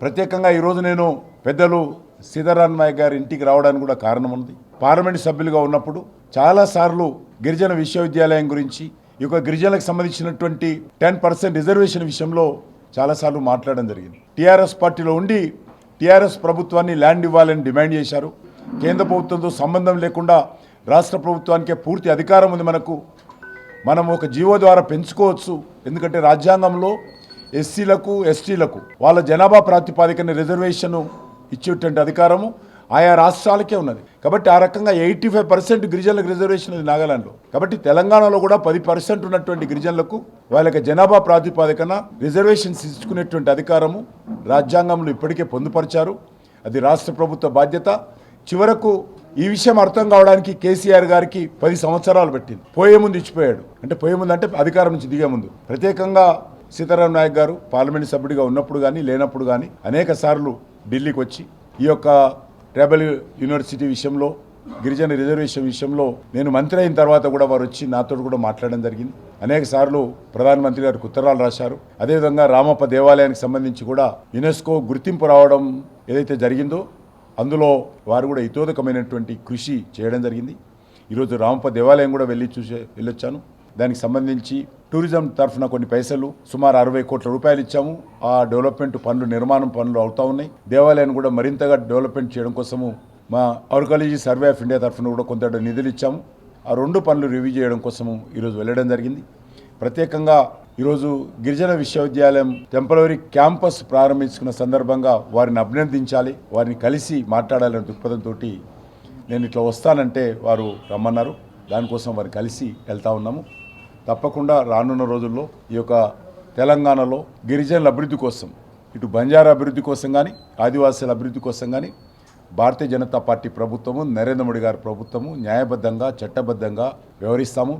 ప్రత్యేకంగా ఈరోజు నేను పెద్దలు సీతారామయ్య గారి ఇంటికి రావడానికి కూడా కారణం ఉంది. పార్లమెంట్ సభ్యులుగా ఉన్నప్పుడు చాలాసార్లు గిరిజన విశ్వవిద్యాలయం గురించి ఈ యొక్క గిరిజనులకు సంబంధించినటువంటి టెన్ పర్సెంట్ రిజర్వేషన్ విషయంలో చాలాసార్లు మాట్లాడడం జరిగింది. టీఆర్ఎస్ పార్టీలో ఉండి టీఆర్ఎస్ ప్రభుత్వాన్ని ల్యాండ్ ఇవ్వాలని డిమాండ్ చేశారు. కేంద్ర ప్రభుత్వంతో సంబంధం లేకుండా రాష్ట్ర ప్రభుత్వానికే పూర్తి అధికారం ఉంది మనకు. మనం ఒక జీవో ద్వారా పెంచుకోవచ్చు. ఎందుకంటే రాజ్యాంగంలో ఎస్సీలకు ఎస్టీలకు వాళ్ళ జనాభా ప్రాతిపాదికన రిజర్వేషన్ ఇచ్చేటువంటి అధికారము ఆయా రాష్ట్రాలకే ఉన్నది. కాబట్టి ఆ రకంగా ఎయిటీ ఫైవ్ పర్సెంట్ గిరిజనులకు రిజర్వేషన్ ఉంది నాగాలాండ్లో. కాబట్టి తెలంగాణలో కూడా పది పర్సెంట్ ఉన్నటువంటి గిరిజనులకు వాళ్ళకి జనాభా ప్రాతిపాదికన రిజర్వేషన్స్ ఇచ్చుకునేటువంటి అధికారము రాజ్యాంగంలో ఇప్పటికే పొందుపరిచారు. అది రాష్ట్ర ప్రభుత్వ బాధ్యత. చివరకు ఈ విషయం అర్థం కావడానికి కేసీఆర్ గారికి పది సంవత్సరాలు పెట్టింది. పోయే ముందు ఇచ్చిపోయాడు. అంటే పోయే ముందు అంటే అధికారం నుంచి దిగే ముందు. ప్రత్యేకంగా సీతారాం నాయక్ గారు పార్లమెంట్ సభ్యుడిగా ఉన్నప్పుడు కానీ లేనప్పుడు కానీ అనేక సార్లు ఢిల్లీకి వచ్చి ఈ యొక్క ట్రైబల్ యూనివర్సిటీ విషయంలో గిరిజన రిజర్వేషన్ విషయంలో నేను మంత్రి అయిన తర్వాత కూడా వారు వచ్చి నాతో కూడా మాట్లాడడం జరిగింది. అనేక సార్లు ప్రధానమంత్రి గారికి ఉత్తరాలు రాశారు. అదేవిధంగా రామప్ప దేవాలయానికి సంబంధించి కూడా యునెస్కో గుర్తింపు రావడం ఏదైతే జరిగిందో అందులో వారు కూడా ఇతోదకమైనటువంటి కృషి చేయడం జరిగింది. ఈరోజు రామప్ప దేవాలయం కూడా వెళ్ళి చూసే వెళ్ళొచ్చాను. దానికి సంబంధించి టూరిజం తరఫున కొన్ని పైసలు సుమారు అరవై కోట్ల రూపాయలు ఇచ్చాము. ఆ డెవలప్మెంట్ పనులు నిర్మాణం పనులు అవుతా ఉన్నాయి. దేవాలయాన్ని కూడా మరింతగా డెవలప్మెంట్ చేయడం కోసము మా ఆర్కాలజీ సర్వే ఆఫ్ ఇండియా తరఫున కూడా కొంత నిధులు ఇచ్చాము. ఆ రెండు పనులు రివ్యూ చేయడం కోసము ఈరోజు వెళ్ళడం జరిగింది. ప్రత్యేకంగా ఈరోజు గిరిజన విశ్వవిద్యాలయం టెంపరీ క్యాంపస్ ప్రారంభించుకున్న సందర్భంగా వారిని అభినందించాలి. వారిని కలిసి మాట్లాడాలనే దృక్పథంతో నేను ఇట్లా వస్తానంటే వారు రమ్మన్నారు. దానికోసం వారిని కలిసి వెళ్తా ఉన్నాము. తప్పకుండా రానున్న రోజుల్లో ఈ యొక్క తెలంగాణలో గిరిజనుల అభివృద్ధి కోసం ఇటు బంజారా అభివృద్ధి కోసం కానీ ఆదివాసీల అభివృద్ధి కోసం కానీ భారతీయ జనతా పార్టీ ప్రభుత్వము నరేంద్ర మోడీ గారి ప్రభుత్వము న్యాయబద్ధంగా చట్టబద్ధంగా వ్యవహరిస్తాము.